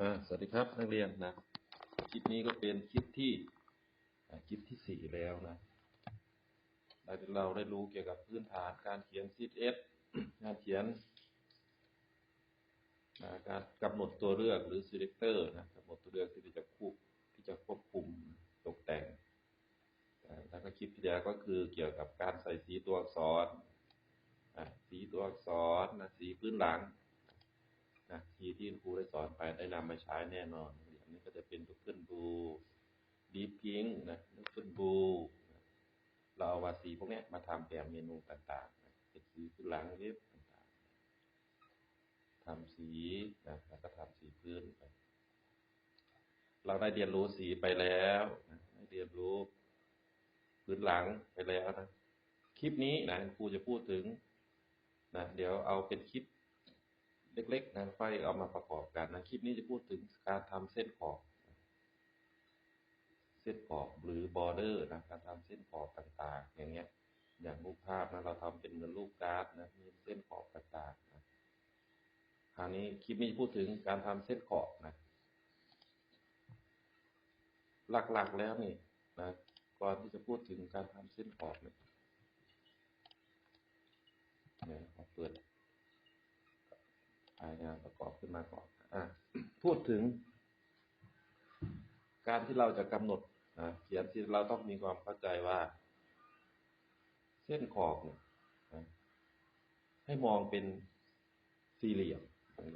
อ่าสวัสดีครับนักเรียนนะคลิปนี้ก็เป็นคลิปที่คลิปที่สี่แล้วนะเราเราได้รู้เกี่ยวกับพื้นฐานการเขียน CSS การเขียนการกำหนดตัวเลือกหรือ selector นะกำหนดตัวเลือกที่จะควบที่จะควบคุมตกแต่งแล้วก็คลิปที่แล้วก็คือเกี่ยวกับการใส่สีตัวอักษรสีตัวอักษรนะสีพื้นหลัง นะทีที่ครูได้สอนไปได้นำมาใช้แน่นอนอันนี้ก็จะเป็น Google Blue Deep Pink นะ Google Blue นะเราเอาวาสีพวกนี้มาทำแบบเมนูต่างๆนะเป็นสีพื้นหลังเล็บต่างๆทำสีนะแล้วก็ทำสีพื้นไปเราได้เรียนรู้สีไปแล้วนะได้เรียนรู้พื้นหลังไปแล้วนะคลิปนี้นะครูจะพูดถึงนะเดี๋ยวเอาเป็นคลิป เล็กๆนะค่อยเอามาประกอบกันนะคลิปนี้จะพูดถึงการทำเส้นขอบ เส้นขอบหรือบอร์เดอร์นะการทำเส้นขอบต่างๆ อย่างเงี้ย อย่างรูปภาพนะเราทำเป็นเหมือนรูปการ์ดนะมีเส้นขอบต่างๆนะคราวนี้คลิปนี้พูดถึงการทำเส้นขอบนะหลักๆแล้วนี่นะก่อนที่จะพูดถึงการทำเส้นขอบเนี่ยเนี่ยขอเปิด รายานประกอบขึ้นมาก่อนอะพูดถึง การที่เราจะกำหนดนะเขียนที่เราต้องมีความเข้าใจว่า เส้นขอบเนี่ยให้มองเป็นสี่เหลี่ยม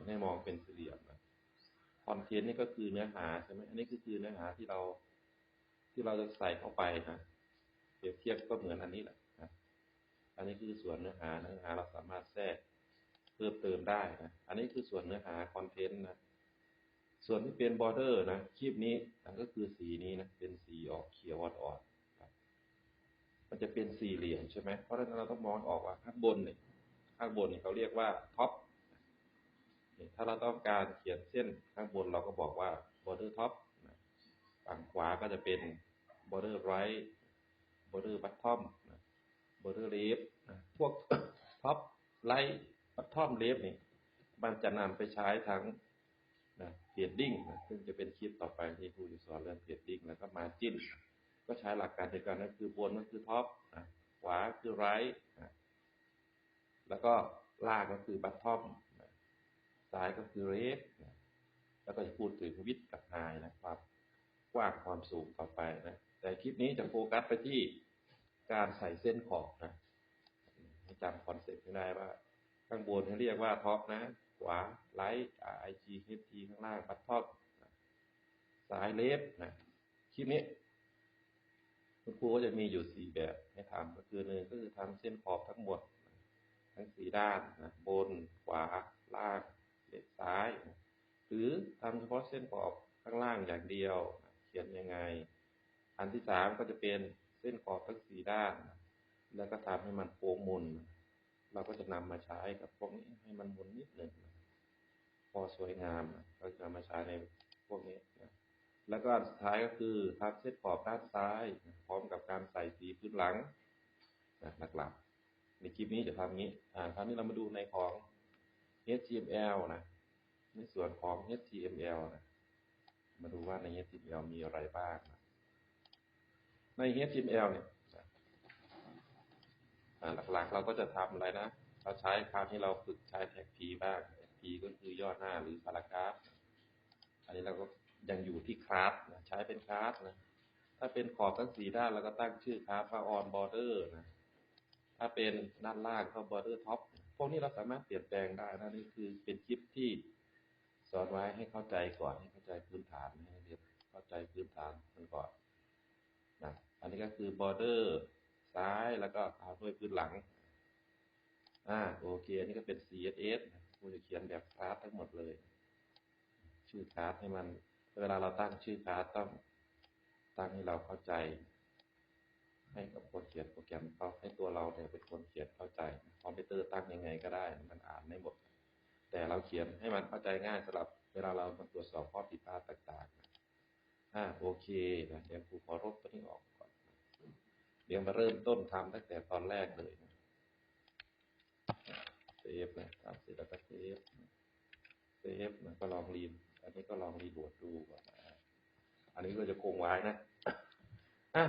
ให้มองเป็นสี่เหลี่ยมนะคอนเทนต์นี่ก็คือเนื้อหาใช่ไหมอันนี้ก็คือเนื้อหาที่เราที่เราจะใส่เข้าไปนะเปรียบเทียบก็เหมือนอันนี้แหละนะอันนี้คือส่วนเนื้อหาเนื้อหาเราสามารถแทรก พิ่มเติมได้นะอันนี้คือส่วนเนื้อหาคอนเทนต์นะส่วนที่เป็นบอร์เดอร์นะคลิปนี้นะก็คือสีนี้นะเป็นสีออกเขียวอ่อนๆมันจะเป็นสี่เหลี่ยมใช่ไหมเพราะฉะนั้นเราต้องมองออกว่าข้างบนเนี่ยข้างบนเนี่ยเขาเรียกว่าท็อปถ้าเราต้องการเขียนเส้นข้างบนเราก็บอกว่า border top นะฝั่งขวาก็จะเป็น border right border bottom นะ border left นะพวก top right ปัท่ ท่อมเลฟนี่มันจะนำไปใช้ทั้งนะเพดดิ้งนะซึ่งจะเป็นคลิปต่อไปที่ครูจะสอนเรื่องเพดดิ้งแล้วก็มาจิ้น ก็ใช้หลักการเดียวกันก็คือบนก็คือท็อปนะขวาคือไรท์นะแล้วก็ล่างก็คือบัตทอมนะซ้ายก็คือเรฟนะแล้วก็จะพูดถึงวิดกับไฮนะความกว้างความสูงต่อไปนะ แต่คลิปนี้จะโฟกัสไปที่การใส่เส้นขอบนะให้จำคอนเซ็ปต์ให้ได้ว่า ข้างบนเขาเรียกว่าท็อปนะขวาไลท์ I G H T ข้างล่างบัตท็อปซ้ายเลฟนะคลิปนี้คุณครูก็จะมีอยู่สี่แบบให้ทำก็คือหนึ่งก็คือทำเส้นขอบทั้งหมด ทั้งสี่ด้านนะบนขวาล่างเลฟซ้ายนะหรือทำเฉพาะเส้นขอบข้างล่างอย่างเดียวนะเขียนยังไง อันที่สามก็จะเป็นเส้นขอบทั้งสี่ด้านนะแล้วก็ทำให้มันโค้งมุน เราก็จะนำมาใช้กับพวกนี้ให้มันหมุนนิดหนึ่งพอสวยงามเราจะมาใช้ในพวกนี้นะแล้วก็สุดท้ายก็คือทำเส้นขอบด้านซ้าย พร้อมกับการใส่สีพื้นหลังนะหลักๆในคลิปนี้จะทำงี้อ่าคราวนี้เรามาดูในของ HTML นะในส่วนของ HTML นะมาดูว่าใน HTML มีอะไรบ้างนะใน HTML เนี่ย หลักๆ เราก็จะทำอะไรนะ เราใช้คราวที่เราฝึกใช้แท็ก P บ้าง P ก็คือย่อหน้าหรือพารากราฟ อันนี้เราก็ยังอยู่ที่คลาสนะใช้เป็นคลาสนะ ถ้าเป็นขอบทั้งสีด้านเราก็ตั้งชื่อคลาสว่า on border นะ ถ้าเป็นด้านล่างก็ border top พวกนี้เราสามารถเปลี่ยนแปลงได้นะนี่คือเป็นคลิปที่สอนไว้ให้เข้าใจก่อนให้เข้าใจพื้นฐานให้เรียนเข้าใจพื้นฐานมันก่อนนะอันนี้ก็คือ border ซ้ายแล้วก็ตาด้วยพื้นหลัง อ่าโอเคอันนี้ก็เป็น CSS กูจะเขียนแบบคลาสทั้งหมดเลย ชื่อคลาสให้มัน เวลาเราตั้งชื่อคลาสต้องตั้งให้เราเข้าใจ ให้กับคนเขียนโปรแกรมเขาให้ตัวเราเนี่ยเป็นคนเขียนเข้าใจ คอมพิวเตอร์ตั้งยังไงก็ได้ มันอ่านไม่หมด แต่เราเขียนให้มันเข้าใจง่ายสำหรับ เวลาเรามาตรวจสอบข้อผิดพลาดต่างๆอ่าโอเคนะเดี๋ยวครูขอรบตัวนี้ออก เดี๋ยวมาเริ่มต้นทำตั้งแต่ตอนแรกเลยเซฟนะทำเสร็จแล้วก็เซฟเซฟนะก็ลองรีดอันนี้ก็ลองรีโหลดดูก่อนอันนี้ก็จะคงไว้นะอะ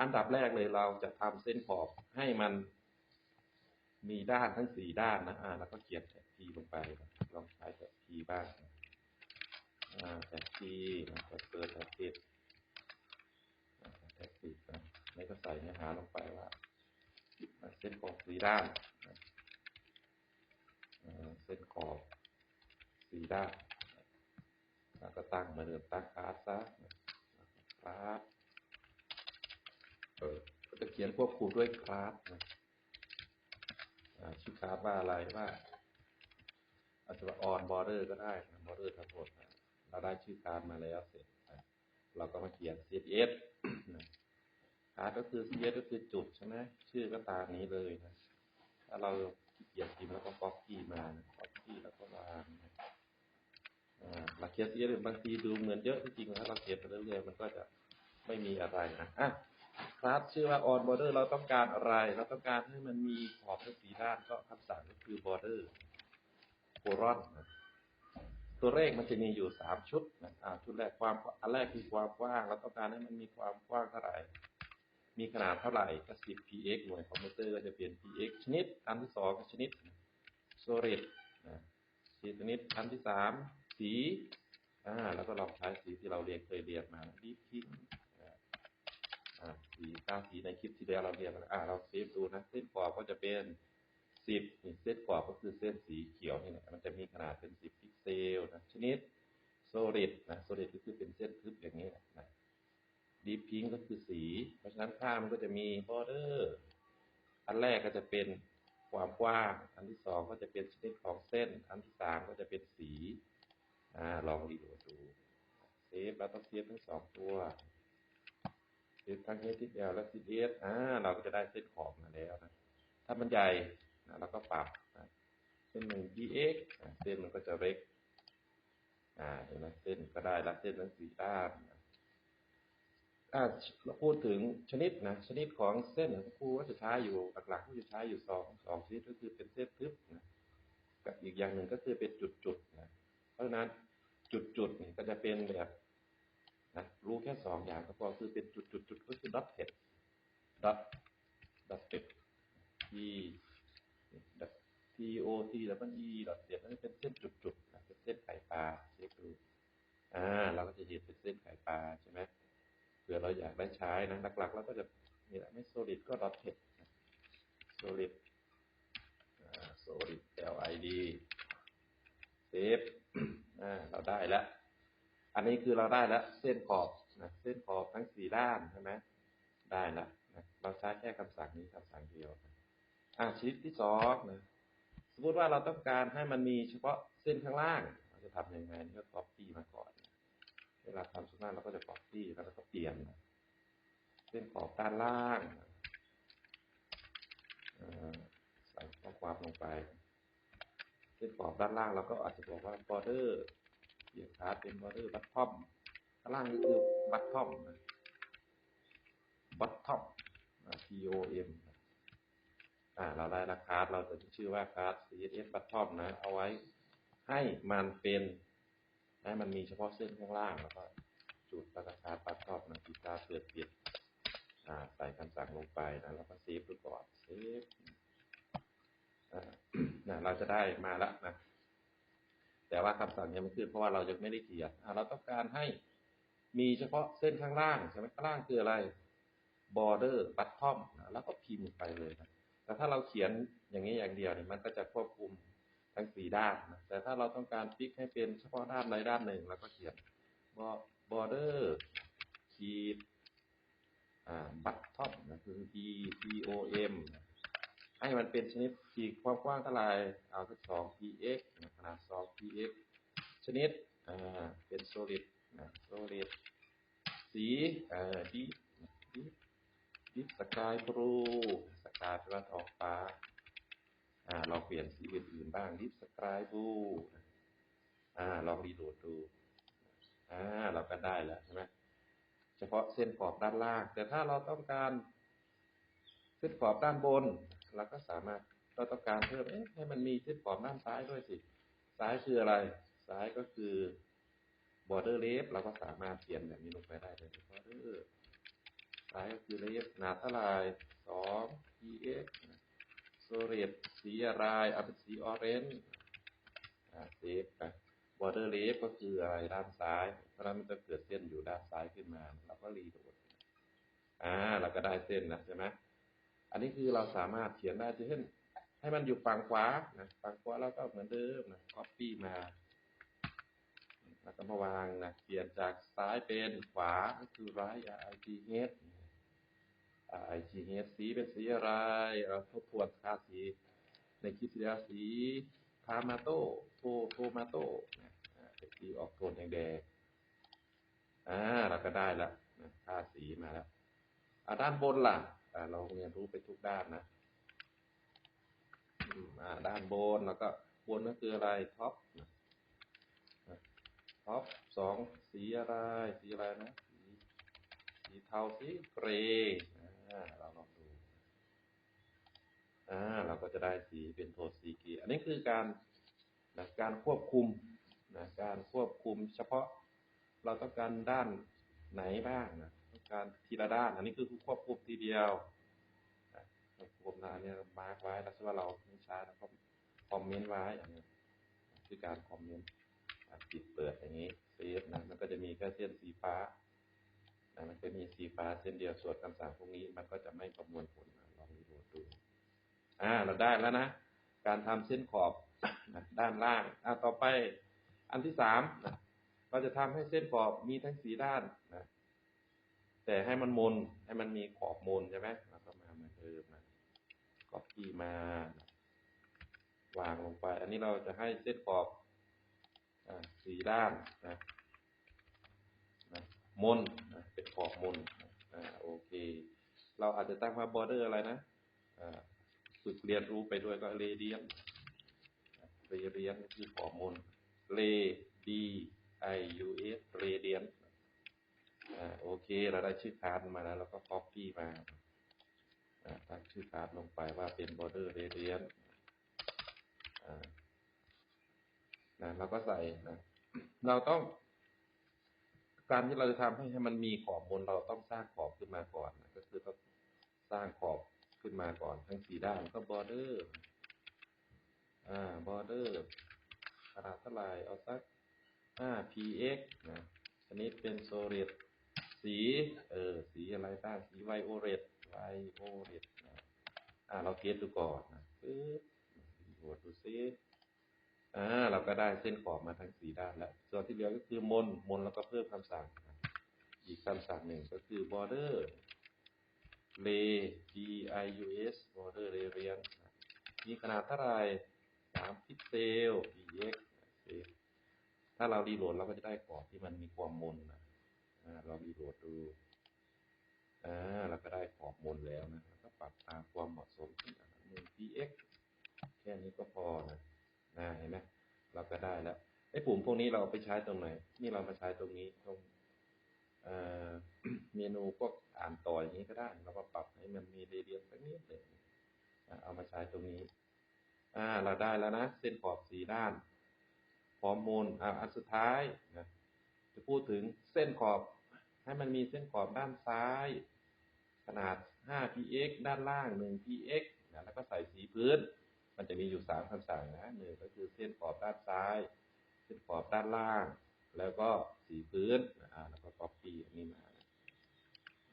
อันดับแรกเลยเราจะทำเส้นขอบให้มันมีด้านทั้งสี่ด้านนะ อ่า แล้วก็เขียนแท็กทีลงไป ลองใช้แท็กทีบ้าง อ่า แท็กทีนะแท็กเปิดแท็กปิดอ่าแท็กปิดนะ แล้วก็ใส่เนื้อหาลงไปว่าเส้นขอบสีด้านเส้นขอบสีด้านแล้วก็ตั้งมาเดิมตั้งคลาสซะคลาสเออก็จะเขียนควบคุมด้วยคลาสชื่อคลาสว่าอะไรว่าอาจจะว่า on border ก็ได้นะ border ทั้งหมดเราได้ชื่อคลาสมาแล้วเสร็จเราก็มาเขียน css นะคลาสก็คือ css ก็คือจุดใช่ไหมชื่อก็ตามนี้เลยนะถ้าเราเกียจพิมพ์แล้วก็ copy มานะ copy แล้วก็วางหลักเขียนเยอะบางทีดูเหมือนเยอะที่จริงถ้าเราเขียนไปเรื่อยๆมันก็จะไม่มีอะไรนะอะคลาสชื่อว่า on border เราต้องการอะไร เราต้องการให้มันมีขอบทั้งสีด้านก็คำสั่งก็คือ border colon นะตัวเลขมันจะมีอยู่สามชุดนะอ่าชุดแรกความอันแรกคือความกว้าง เราต้องการให้มันมีความกว้างเท่าไหร่ มีขนาดเท่าไหร่ก็10 px หน่วยคอมพิวเตอร์ก็จะเปลี่ยน px ชนิดอันที่สองก็ชนิด solid นะชนิดอันที่สามสีอ่าแล้วก็ลองใช้สีที่เราเรียนเคยเรียนมาดีพิงอ่าสีตาสีในคลิปที่แล้วเราเรียนมาอ่าเราเซฟดูนะเส้นขอบก็จะเป็นสิบนี่เส้นขอบก็คือเส้นสีเขียวนี่แหละมันจะมีขนาดเป็นสิบพิกเซลนะชนิด solid นะ solid ก็คือเป็นเส้นทึบอย่างนี้แหละ นะ deep pink ก็คือสี เพราะฉะนั้นข้ามันก็จะมี border อันแรกก็จะเป็นความกว้าง อันที่สองก็จะเป็นชนิดของเส้น อันที่สามก็จะเป็นสีอ่าลองรีโดดูเซฟเราต้องเซฟทั้งสองตัวเซฟทั้ง HTML และ CSS อ่าเราก็จะได้เส้นขอบมาแล้วนะ ถ้ามันใหญ่นะเราก็ปรับนะเส้นหนึ่ง px อ่าเส้นมันก็จะเล็กอ่าเห็นไหมเส้นก็ได้ละเส้นทั้งสี่ด้านนะ พูดถึงชนิดนะชนิดของเส้นของครูก็จะใช้อยู่หลักๆก็จะใช้อยู่สองสองชนิดก็คือเป็นเส้นทึบนะกับอีกอย่างหนึ่งก็คือเป็นจุดๆนะเพราะฉะนั้นจุดๆนี่ก็จะเป็นแบบนะรู้แค่สองอย่างก็พอคือเป็นจุดๆก็คือ dot head dot dot head t dot t o t แล้วก็ e dot head นั่นเป็นเส้นจุดๆนะเป็นเส้นไข่ปลาเช็คดูอ่าเราก็จะเห็นเป็นเส้นไข่ปลาใช่ไหม เผื่อเราอยากได้ใช้นะหลักๆเราก็จะนี่แหละไม่ solid ก็ dot head solid อ่า solid l i d เซฟอ่าเราได้แล้ว อันนี้คือเราได้แล้วเส้นขอบนะเส้นขอบทั้งสี่ด้านใช่ไหมได้แล้วนะเราใช้แค่คำสั่งนี้คำสั่งเดียวอ่าชนิดที่สองนะสมมติว่าเราต้องการให้มันมีเฉพาะเส้นข้างล่าง เราจะทำยังไงนี่ก็ copy มาก่อน เวลาทำส่วนมากเราก็จะ copy แล้วก็เปลี่ยนเส้นขอบด้านล่างใส่ข้อความลงไป เส้นขอบด้านล่างเราก็อาจจะบอกว่า border เขียนคาร์ดเป็น border bottom ข้างล่างนี่คือ bottom bottom T O M อ่า เราได้ละคาร์ดเราจะชื่อว่าคาร์ด CSS bottom นะ เอาไว้ให้มันเป็น ให้มันมีเฉพาะเส้นข้างล่างแล้วก็จุดแล้วก็คาร์ด bottom นะที่ตาเปิดปิดอ่าใส่คำสั่งลงไปนะแล้วก็เซฟดูก่อนเซฟนะเราจะได้มาแล้วนะแต่ว่าคำสั่งยังไม่ขึ้นเพราะว่าเรายังไม่ได้เขียนเราต้องการให้มีเฉพาะเส้นข้างล่างใช่ไหมข้างล่างคืออะไร border bottom นะแล้วก็พิมพ์ไปเลยนะแต่ถ้าเราเขียนอย่างนี้อย่างเดียวเนี่ยมันก็จะควบคุม ทั้งสี่ด้านนะแต่ถ้าเราต้องการฟิกให้เป็นเฉพาะด้านใดด้านหนึ่งเราก็เขียน border ขีดอ่า bottom นะคือ b t o m ให้มันเป็นชนิดขีดความกว้างเท่าไหร่เอาสักสอง px ขนาดสอง px ชนิดอ่าเป็น solid นะ solid สีอ่า deep deep deep sky blue sky แปลว่าท้องฟ้า ลองเปลี่ยนสีอื่นๆบ้าง deep sky blue อ่าลองรีโหลดดูอ่าเราก็ได้แล้วใช่ไหมเฉพาะเส้นขอบด้านล่าง แต่ถ้าเราต้องการเส้นขอบด้านบนเราก็สามารถเราต้องการเพิ่มให้มันมีเส้นขอบด้านซ้ายด้วยสิซ้ายคืออะไร ซ้ายก็คือ border left เราก็สามารถเขียนแบบนี้ลงไปได้เลย border ซ้ายก็คือ left หนาเท่าไหร่สอง px โซเรตสีอะไรเอาเป็นสี orange อ่าเซฟไป border left ก็คืออะไรด้านซ้าย เพราะนั้นมันจะเกิดเส้นอยู่ด้านซ้ายขึ้นมาเราก็รีโดดอ่าเราก็ได้เส้นนะใช่ไหมอันนี้คือเราสามารถเขียนได้เช่น ให้มันอยู่ฝั่งขวานะฝั่งขวาเราก็เหมือนเดิมนะ copy มาแล้วก็มาวางนะเปลี่ยนจากซ้ายเป็นขวาก็คือ right i g h i g h สีเป็นสีอะไรเราทบทวนค่าสี ในคลิปที่แล้วสีทามาโต้โทโทมาโต้นะเป็นสีออกโทนแดงๆอ่าเราก็ได้ละค่าสีมาแล้วอ่าด้านบนล่ะเราเรียนรู้ไปทุกด้านนะอ่าด้านบนแล้วก็บนก็คืออะไรท็อปท็อปสองสีอะไร สีอะไรนะ สีสีเทาสีเกรย์ อ่าเราลองดูอ่าเราก็จะได้สีเป็นโทนสีเกรย์อันนี้คือการนะการควบคุมนะการควบคุมเฉพาะเราต้องการด้านไหนบ้างนะต้องการทีละด้าน อันนี้คือควบคุมทีเดียวนะควบคุมนะอันนี้มาร์กไว้แล้วว่าเราไม่ช้แล้วก็คอมเมนต์ไว้อันนี้คือการคอมเมนต์ปิดเปิดอย่างนี้เซฟนะมันก็จะมีแค่เส้นสีฟ้า มันจะมีสีฟ้าเส้นเดียวสวนคำสั่งพวกนี้ มันก็จะไม่ประมวลผลลองดูดูอ่าเราได้แล้วนะการทำเส้นขอบด้านล่างอ่าต่อไปอันที่สามนะเราจะทำให้เส้นขอบมีทั้งสีด้านนะแต่ให้มันมนให้มันมีขอบมนใช่ไหมเราก็มาเหมือนเดิมนะก็ที่มาวางลงไป อันนี้เราจะให้เส้นขอบอสีด้านนะนะมนนะ เป็นขอบมนอ่าโอเค เราอาจจะตั้งมาบอร์เดอร์อะไรนะอ่าฝึกเรียนรู้ไปด้วยก็เรเดียนเรเดียนคือขอบมนเรดีไอยูเอสเรเดียนอ่าโอเค เราได้ชื่อคาร์ดมาแล้วเราก็ copy มาอ่าตั้งชื่อคาร์ดลงไปว่าเป็น border radian อ่านะเราก็ใส่นะ เราต้อง การที่เราจะทำให้ให้มันมีขอบบนเราต้องสร้างขอบขึ้นมาก่อนนะก็คือต้องสร้างขอบขึ้นมาก่อนทั้งสี่ด้านก็ border อ่า border ขนาดเท่าไหร่เอาสัก 5 px นะอันนี้เป็นโซเ d สีเออสีอะไรบ้างสีไวโอเรตไวโอเรตนะอ่าเราเทสดูก่อนนะปึ๊บโหวตดูซิ อ่าเราก็ได้เส้นขอบมาทั้งสีด้านแล้วส่วนที่เหลือก็คือมนมนแล้วก็เพิ่มคำสั่ง อีกคำสั่งหนึ่งก็คือ border r a d i u s border radius มีขนาดเท่าไหร่3พิกเซล px ถ้าเรารีโหลดเราก็จะได้ขอบที่มันมีความมนนะอ่าเรารีโหลดดูอ่าเราก็ได้ขอบมนแล้วนะก็ปรับตามความเหมาะสมที่หนึ่ง px แค่นี้ก็พอนะ นะเห็นไหมเราก็ได้แล้วไอ้ปุ่มพวกนี้เราไปใช้ตรงไหน นี่เรามาใช้ตรงนี้ตรงเมนูพวกอ่านต่ออย่างนี้ก็ได้ เราก็ปรับให้มันมีเรียนสักนิดหนึ่งเอามาใช้ตรงนี้ อ่า เราได้แล้วนะ เส้นขอบสีด้านพร้อมมูลอ่าอันสุดท้ายนะจะพูดถึงเส้นขอบ ให้มันมีเส้นขอบด้านซ้าย ขนาด 5 px ด้านล่าง 1 px นะแล้วก็ใส่สีพื้น มันจะมีอยู่3คำสั่งนะหนึ่งก็คือเส้นขอบด้านซ้าย เส้นขอบด้านล่าง แล้วก็สีพื้นอ่าแล้วก็ copy อันนี้มา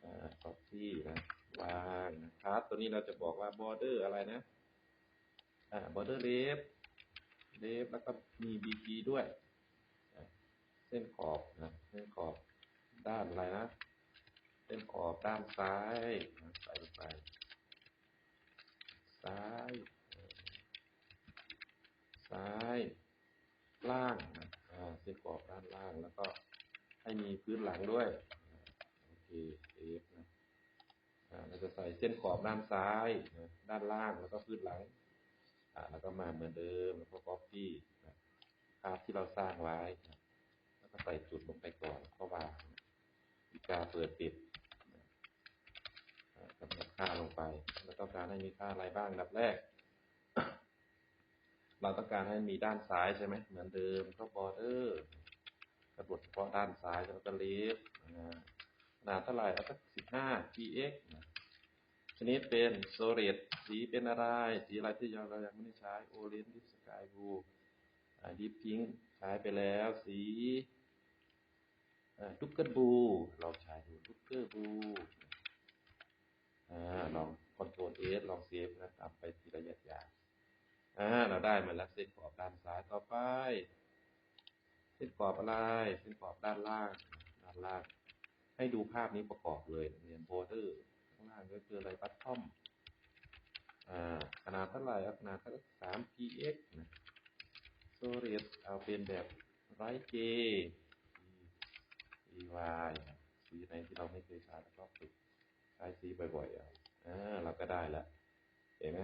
อ่า copy นะวางนะครับตัวนี้เราจะบอกว่า border อะไรนะอ่า border left เลฟแล้วก็มี BG ด้วย เส้นขอบนะเส้นขอบด้านอะไรนะเส้นขอบด้านซ้ายใส่ลงไป ซ้าย ซ้าย ล่างนะเส้นขอบด้านล่าง แล้วก็ ให้มีพื้นหลังด้วย โอเคเอฟนะเราจะใส่เส้นขอบด้านซ้ายนะด้านล่างแล้วก็พื้นหลังแล้วก็มาเหมือนเดิมแล้วก็ copy ภาพที่เราสร้างไว้ แล้วก็ใส่จุดลงไปก่อนก็วางวิกาเปิดปิดกำหนดค่าลงไปแล้วต้องการให้มีค่าอะไรบ้างดับแรก เราต้องการให้มีด้านซ้ายใช่ไหมเหมือนเดิมก็ border กระบดเฉพาะด้านซ้ายแล้วก็ left นะขนาดเท่าไหร่เอาสักสิบห้า px นะชนิดเป็น solid สีเป็นอะไร สีอะไรที่เรายังไม่ได้ใช้ orange deep sky blue อ่า deep pink ใช้ไปแล้ว สีดุกเกอร์บูลองใช้ดูดุกเกอร์บูลอ่าลอง control S ลองเซฟนะตามไปทีละอย่างอย่างเราได้มาแล้วเส้นขอบด้านซ้ายต่อไป เส้นขอบอะไร เส้นขอบด้านล่าง ด้านล่าง ให้ดูภาพนี้ประกอบเลยเรียนโบเดอร์ข้างล่างก็คืออะไรบัตทอมอ่าขนาดเท่าไหร่ขนาดเท่าสาม px นะโซเรียเอาเป็นแบบไรเจ ey สีไหนที่เราไม่เคยใช้ก็ฝึกใช้สีบ่อยๆอ่าเราก็ได้ละเห็นไหม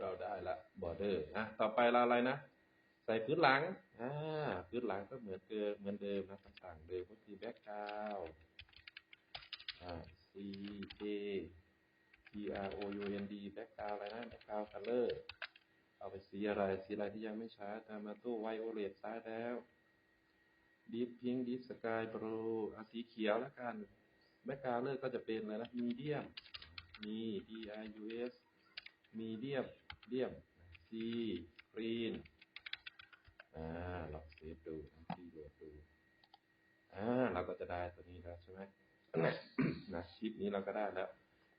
เราได้ละบอร์เดอร์อะต่อไปเราอะไรนะ ส่พื้นหลัง อ่า พื้นหลังก็เหมือนเดิมเหมือนเดิมนะต่างเดิมก็คือแบ็กกราวอ่า C K P R O U N D แบ็กกราวด์อะไรนะแบ็กกราวด์คัลเลอร์เอาไปสีอะไร สีอะไรที่ยังไม่ใช้ตามมาตู้ไวโอเลตใช้แล้วดีฟพิงดีฟสกายบลูอาสีเขียวแล้วกันแบ็กกราวเลอร์ก็จะเป็นอะไรนะมีเดียมมี D I U S มีเดียมเดียม C กรีน อ่าลองเซฟดูที่โหลดดูอ่าเราก็จะได้ตัวนี้แล้วใช่ไหมนะคลิปนี้เราก็ได้แล้ว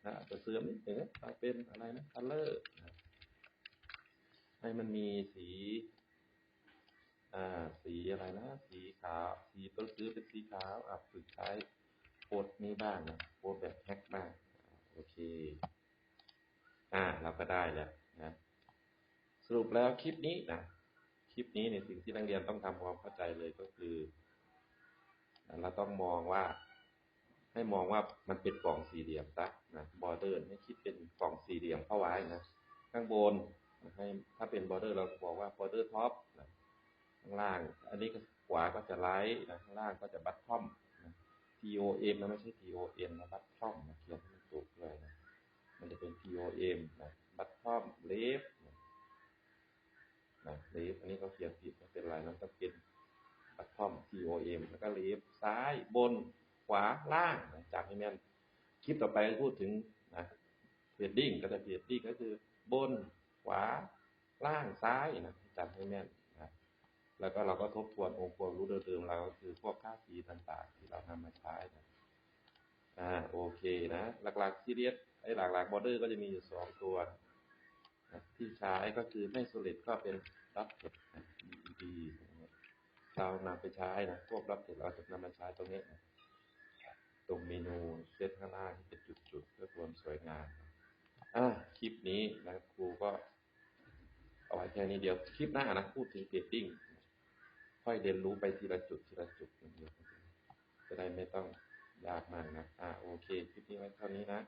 นะอาจจะเสริมนิดหนึ่งเอาเป็นอะไรนะ color นะให้มันมีสี อ่า สีอะไรนะ สีขาว สีตัวซื้อเป็นสีขาวอะฝึกใช้โค้ดนี้บ้างนะโค้ดแบบแฮกบ้างโอเค อ่า เราก็ได้แล้วนะ สรุปแล้วคลิปนี้นะ คลิปนี้ในสิ่งที่นักเรียนต้องทำความเข้าใจเลยก็คือ เราต้องมองว่าให้มองว่ามันเป็นกล่องสี่เหลี่ยมซะนะบอร์เดอร์ให้คิดเป็นกล่องสี่เหลี่ยมเข้าไว้นะข้างบนให้ถ้าเป็นบอร์เดอร์เราบอกว่าบอร์เดอร์ท็อปข้างล่าง อันนี้ขวาก็จะไลท์นะข้างล่างก็จะบัตทอม T O M นะไม่ใช่ T O N นะบัตทอมนะเขียนให้มันถูกเลยนะมันจะเป็น T O M นะบัตทอมเลฟ นะนะเลฟอันนี้เขาเขียนผิดไม่เป็นไรนะต้องเป็นบัตทอม T O M แล้วก็เลฟซ้ายบนขวาล่างนะจำให้แม่นคลิปต่อไปพูดถึงนะเพดดิ้งก็จะเพดดิ้งก็คือบนขวาล่างซ้ายนะจำให้แม่นนะแล้วก็เราก็ทบทวนองค์ความรู้เดิมๆเราก็คือพวกค่าสีต่างๆ ที่เรานำมาใช้นะอ่าโอเคนะ หลักๆซีเรียสไอ้หลักๆบอร์เดอร์ก็จะมีอยู่สองตัว ที่ใช้ก็คือไม่โซลิดก็เป็นรับเทดนะ DED เรานำไปใช้นะพวกรับเทดเราจะนำมาใช้ตรงนี้นะตรงเมนูเซตข้างล่างที่เป็นจุดๆเพื่อความสวยงามอ่าคลิปนี้นะครูก็เอาไว้แค่นี้เดียวคลิปหน้านะพูดถึงเกตติ้งค่อยเรียนรู้ไปทีละจุดทีละจุดเดียวจะได้ไม่ต้องยากมากนะอ่าโอเคคลิปนี้ไว้เท่านี้นะ